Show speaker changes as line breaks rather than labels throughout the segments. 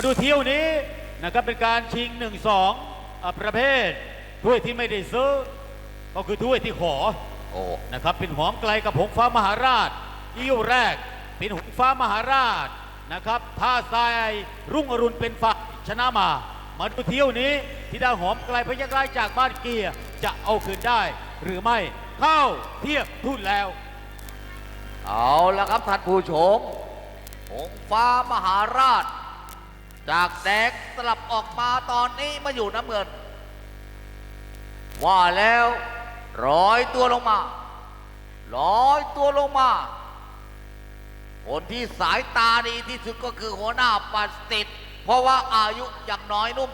มาดูเที่ยวนี้นะครับเป็นการชิงหนึ่งสองประเภทถ้วยที่ไม่ได้ซื้อ ก็คือถ้วยที่ขอ
โอ้
นะครับเป็นหอมไกลกับหงฟ้ามหาราชเที่ยวแรก เป็นหงฟ้ามหาราชนะครับท่าทรายรุ่งอรุณเป็นฝ่ายชนะมา มาดูเที่ยวนี้ที่ได้หอมไกลพยักร้ายจากบ้านเกียร์จะเอาคืนได้ หรือไม่เข้าเทียบทุนแล้ว
เอาละครับท่านผู้ชมองฟ้ามหาราช จากแดงสลับออกมาตอนนี้มาอยู่น้ำเงิน ว่าแล้วร้อยตัวลงมาร้อยตัวลงมา คนที่สายตาดีที่สุดก็คือหัวหน้าปัสติดเพราะว่าอายุยังน้อยนุ่ม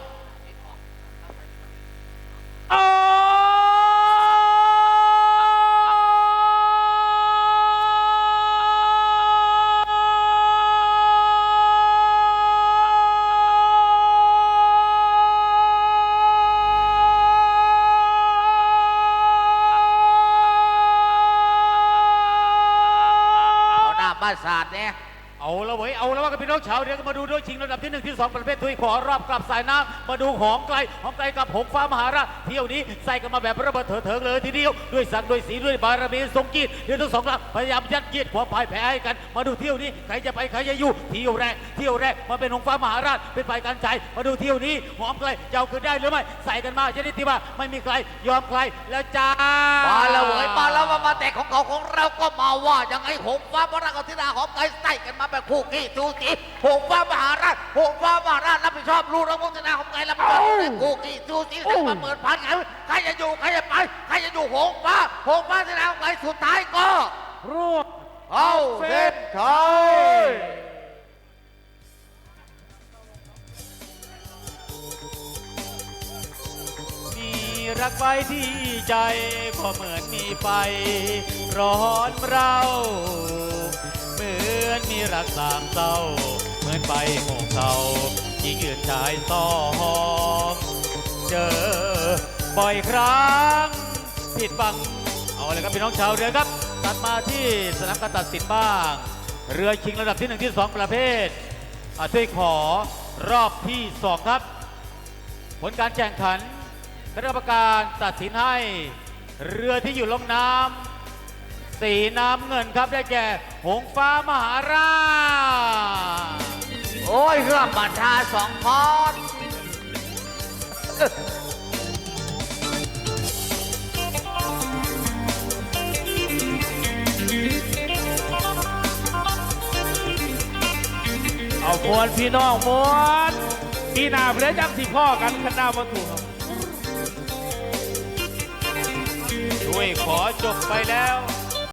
ประสาบ้านศาสร์เนี่ย
เอาละเว้ยเอาแล้วว่ากันพี่น้องชาวเรือก็มาดูด้วยชิงระดับที่หนึ่งที่สองประเภททุยขอรอบกลับสายน้ำมาดูหอมไกลหอมไกลกับหงฟ้ามหาราชเที่ยวนี้ใส่กันมาแบบระเบิดเถิดเถิงเลยทีเดียวด้วยสักด้วยสีด้วยบารมีทรงกีดเดี๋ยวทั้งสองลำพยายามยัดเยียดความพ่ายแพ้ให้กัน มาดูเที่ยวนี้ใครจะไปใครจะอยู่เที่ยวแรกเที่ยวแรกมาเป็นหงฟ้ามหาราชเป็นฝ่ายการใจมาดูเที่ยวนี้หอมไกลจะเอาคืนได้หรือไม่ใส่กันมาจะได้ที่ว่าไม่มีใครยอมใครแล้วจ้า
มาล้วเว้ยมาแล้วมามาแต่ของเขาของเราก็มาว่ายังไงหงฟ้ามหาราชกับธิดาหอมไก่ใส่กันมาแบบคู่ขี้จูจีหงฟ้ามหาราชหงฟ้ามหาราชรับผิดชอบรู้ระบบธิดาหอมไก่รับผิดชอบในคู่ขี้จูจีจะมาเปิดพันไงใครจะอยู่ใครจะไปใครจะอยู่หงฟ้าหงฟ้าธิดาหอมไก่สุดท้ายก็
ร่วม
เข้าเส้นชัย
มีรักไว้ที่ใจก็เหมือนมีไฟ ร้อนเราเหมือนมี รักสามเศร้า เหมือนไฟโหงเขายิ่งยืนชายสองเจอบ่อยครั้งผิดบัง เอาเลยครับพี่น้องชาวเรือครับ ตัดมาที่สนามการตัดสินบ้าง เรือชิงระดับที่หนึ่งที่สองประเภทอาถ้วยขอรอบที่สองครับ ผลการแข่งขันคณะกรรมการตัดสินให้ เรือที่อยู่ลงน้ำ สีน้ำเงินครับได้แก่ หงฟ้ามหาราช
โอ้ยเรื่องบัตรทาสองพอด
เอามวนพี่น้องมวนปีหน้าเพื่อจังสิพ่อกันคณะวัตถุครับ
ด้วยขอจบไปแล้ว